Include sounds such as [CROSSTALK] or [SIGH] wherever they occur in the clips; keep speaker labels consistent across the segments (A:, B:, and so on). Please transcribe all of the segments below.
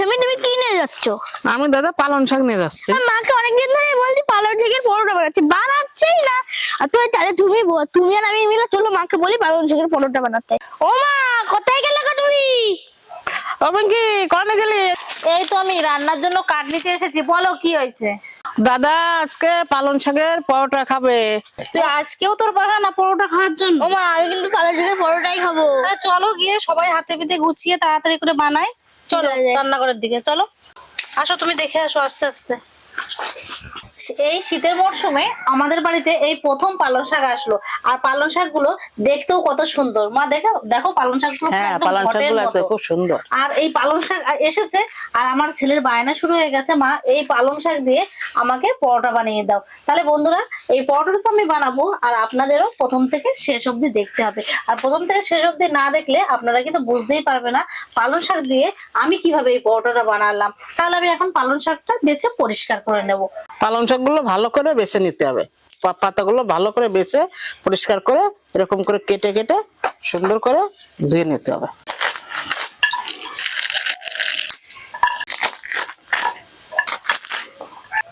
A: তুমি তুমি কি নিয়ে যাচ্ছ?
B: আমি দাদা পালন শাক নিয়ে যাচ্ছি।
A: মাকে অনেকদিন ধরে বলছি পালং শাকের পরোটা বানাচ্ছি। বানাচ্ছেই না। আর তুই তাহলে তুমি তুমি আর আমি মিলে চলো মাকে বলি পালং শাকের পরোটা বানাতে। ও মা কোথায় গেলে গো তুমি?
B: তবে কি কনে গেলি?
C: এই তো আমি রান্নার জন্য কাঠ নিতে এসেছি। বলো কি হয়েছে?
B: দাদা আজকে পালন শাকের পরোটা খাবে।
C: তুই আজকেও তোর বাগানা পরোটা খাওয়ার জন্য?
A: ও মা আমি কিন্তু পালং শাকের পরোটাই খাব।
C: চলো গিয়ে সবাই হাতে পিতে গুছিয়ে তাড়াতাড়ি করে বানাই। চলো। রান্নাঘরের দিকে চলো আসো তুমি দেখে আসো আস্তে আস্তে এই শীতের মরশুমে আমাদের বাড়িতে এই প্রথম পালং শাক আসলো। আর পালং শাকগুলো দেখতেও কত সুন্দর। মা দেখো দেখো পালং শাক
B: হ্যাঁ শাকগুলো আছে খুব সুন্দর।
C: আর এই পালং শাক এসেছে আর আমার ছেলের বায়না শুরু হয়ে গেছে মা এই পালং শাক দিয়ে আমাকে পরোটা বানিয়ে দাও। তাহলে বন্ধুরা এই পরোটাটা তো আমি বানাবো আর আপনাদেরও প্রথম থেকে শেষ অবধি দেখতে হবে। আর প্রথম থেকে শেষ অবধি না দেখলে আপনারা কিন্তু বুঝতেই পারবে না পালং শাক দিয়ে আমি কীভাবে এই পরোটাটা বানালাম। তাহলে আমি এখন পালং শাকটা বেছে পরিষ্কার করে নেব।
B: পালং শাকগুলো ভালো করে বেছে নিতে হবে। পাতাগুলো ভালো করে বেছে, পরিষ্কার করে, এরকম করে কেটে কেটে সুন্দর করে ধুয়ে নিতে হবে।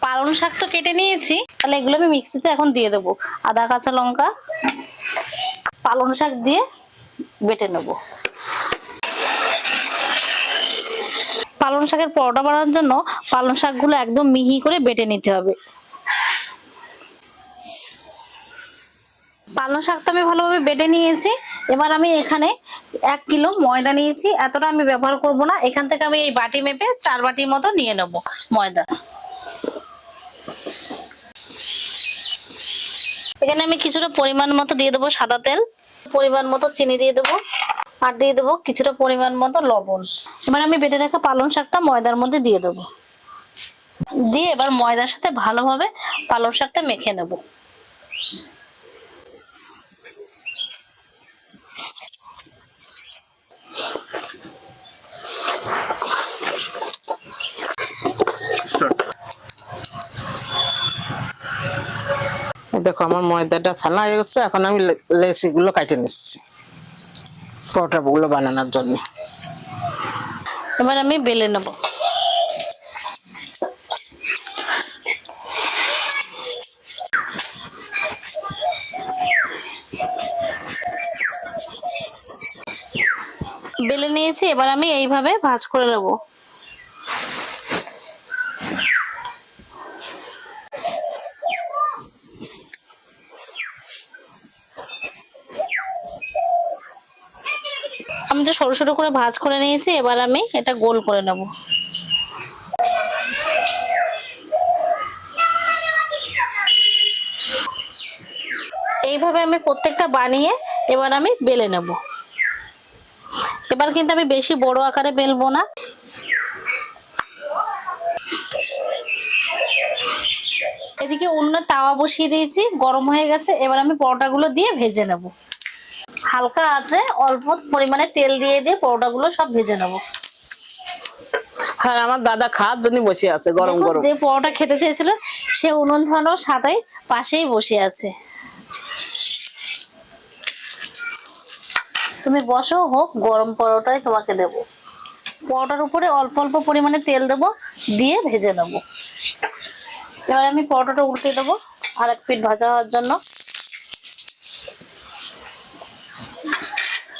C: পালং শাক তো কেটে নিয়েছি, তাহলে এগুলো আমি মিক্সিতে এখন দিয়ে দেবো। আদা, কাঁচা লঙ্কা, পালং শাক দিয়ে বেটে নেব। পালং শাকের পরোটা বানানোর জন্য পালং শাকগুলো একদম মিহি করে বেটে নিতে হবে। পালং শাকটা আমি ভালোভাবে বেটে নিয়েছি। এবার আমি এখানে এক কিলো ময়দা নিয়েছি। এতটা আমি ব্যবহার করব না। এখান থেকে আমি এই বাটি মেপে চার বাটির মতো নিয়ে নেব ময়দা। এখানে আমি কিছুটা পরিমাণ মতো দিয়ে দেবো সাদা তেল। পরিমাণ মতো চিনি দিয়ে দেবো। আর দিয়ে দেবো কিছুটা পরিমাণ মতো লবণ। এবার আমি বেটে রাখা পালং শাকটা ময়দার মধ্যে দিয়ে দেবো। দিয়ে এবার ময়দার সাথে ভালোভাবে পালং শাকটা মেখে নেব।
B: দেখো, আমার ময়দাটা ছানা হয়ে গেছে, এখন আমি লে- লেচিগুলো কাটে নিচ্ছি। পরোটা গুলো বানানোর জন্য।
C: এবার আমি বেলে নেব। বেলে নিয়েছি, এবার আমি এইভাবে ভাজ করে নেব। আমি তো সরু সরু করে ভাজ করে নিয়েছি, এবার আমি এটা গোল করে নেব। এইভাবে আমি প্রত্যেকটা বানিয়ে এবার আমি বেলে নেব। এবার কিন্তু আমি বেশি বড় আকারে বেলবো না। এদিকে অন্য তাওয়া বসিয়ে দিয়েছি, গরম হয়ে গেছে, এবার আমি পরোটাগুলো দিয়ে ভেজে নেব। হালকা আছে অল্প পরিমাণে তেল দিয়ে দিয়ে পরোটাগুলো সব ভেজে নেব।
B: হ্যাঁ আমার দাদা খাওয়ার জন্য বসে আছে গরম গরম।
C: যে পরোটা খেতে চেয়েছিল সে উনুন ধরানোর সাথে পাশেই বসে আছে। তুমি বসো হোক গরম পরোটাই তোমাকে দেব। পরোটার উপরে অল্প অল্প পরিমাণে তেল দেবো দিয়ে ভেজে নেব। এবার আমি পরোটাটা উল্টে দেবো আর এক পিঠ ভাজা হওয়ার জন্য।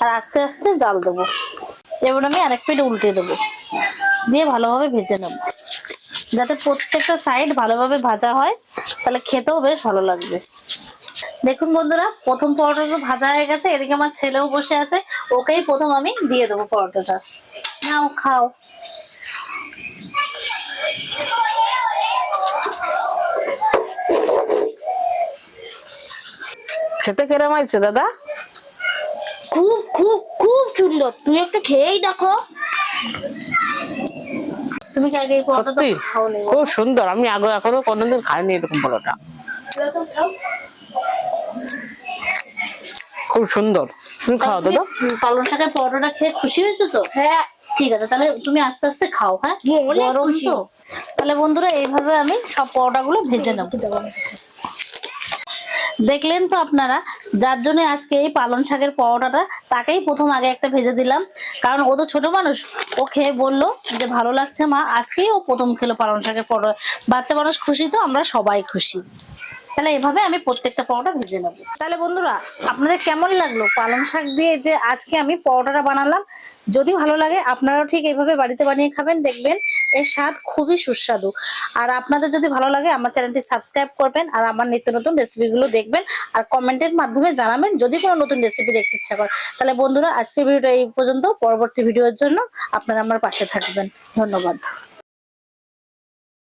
C: আর আস্তে আস্তে জাল দেবো। এবার আমি আরেক পিঠ উল্টে দেবো। দিয়ে ভালোভাবে ভেজে নেব। যাতে প্রত্যেকটা সাইড ভালোভাবে ভাজা হয়, তাহলে খেতেও বেশ ভালো লাগবে। দেখুন বন্ধুরা, প্রথম পরোটাটা ভাজা হয়ে গেছে। এদিকে আমার ছেলেও বসে আছে। ওকেই প্রথম আমি দিয়ে দেবো পরোটাটা। নাও, খাও।
B: খেতে কেরাম আছে দাদা?
A: খুব খুব খুব সুন্দর। তুমি একটু খেয়েই দেখো।
C: তুমি কি আগে এই পরোটা তো
B: সত্যি?
C: খাওনি?
B: খুব সুন্দর। আমি আগে এখনও কোনোদিন খাইনি এরকম পরোটা। খুব সুন্দর। তুমি খাও দাদা।
C: তুমি পালং শাকের পরোটাটা খেয়ে খুশি হয়েছো তো?
A: হ্যাঁ।
C: ঠিক আছে তাহলে তুমি আস্তে আস্তে খাও হ্যাঁ?
A: অনেক
C: গরম
A: খুশি।
C: তো তাহলে বন্ধুরা এইভাবে আমি সব পরোটাগুলো ভেজে নেব। [LAUGHS] দেখলেন তো আপনারা যার জন্য আজকে এই পালন শাকের পরোটাটা তাকেই প্রথম আগে একটা ভেজে দিলাম। কারণ ও তো ছোট মানুষ, ও খেয়ে বলল যে ভালো লাগছে মা, আজকেই ও প্রথম খেলো পালন শাকের পরোটা। বাচ্চা মানুষ খুশি তো, আমরা সবাই খুশি। তাহলে এভাবে আমি প্রত্যেকটা পরোটা ভেজে নেব। তাহলে বন্ধুরা, আপনাদের কেমন লাগল? পালং শাক দিয়ে যে আজকে আমি পরোটাটা বানালাম, যদি ভালো লাগে আপনারাও ঠিক এইভাবে বাড়িতে বানিয়ে খাবেন, দেখবেন এর স্বাদ খুবই সুস্বাদু। আর আপনাদের যদি ভালো লাগে, আমার চ্যানেলটি সাবস্ক্রাইব করবেন আর আমার নিত্য নতুন রেসিপিগুলো দেখবেন আর কমেন্টের মাধ্যমে জানাবেন যদি কোনো নতুন রেসিপি দেখতে ইচ্ছা করে। তাহলে বন্ধুরা, আজকের ভিডিওটা এই পর্যন্ত। পরবর্তী ভিডিওর জন্য আপনারা আমার পাশে থাকবেন। ধন্যবাদ।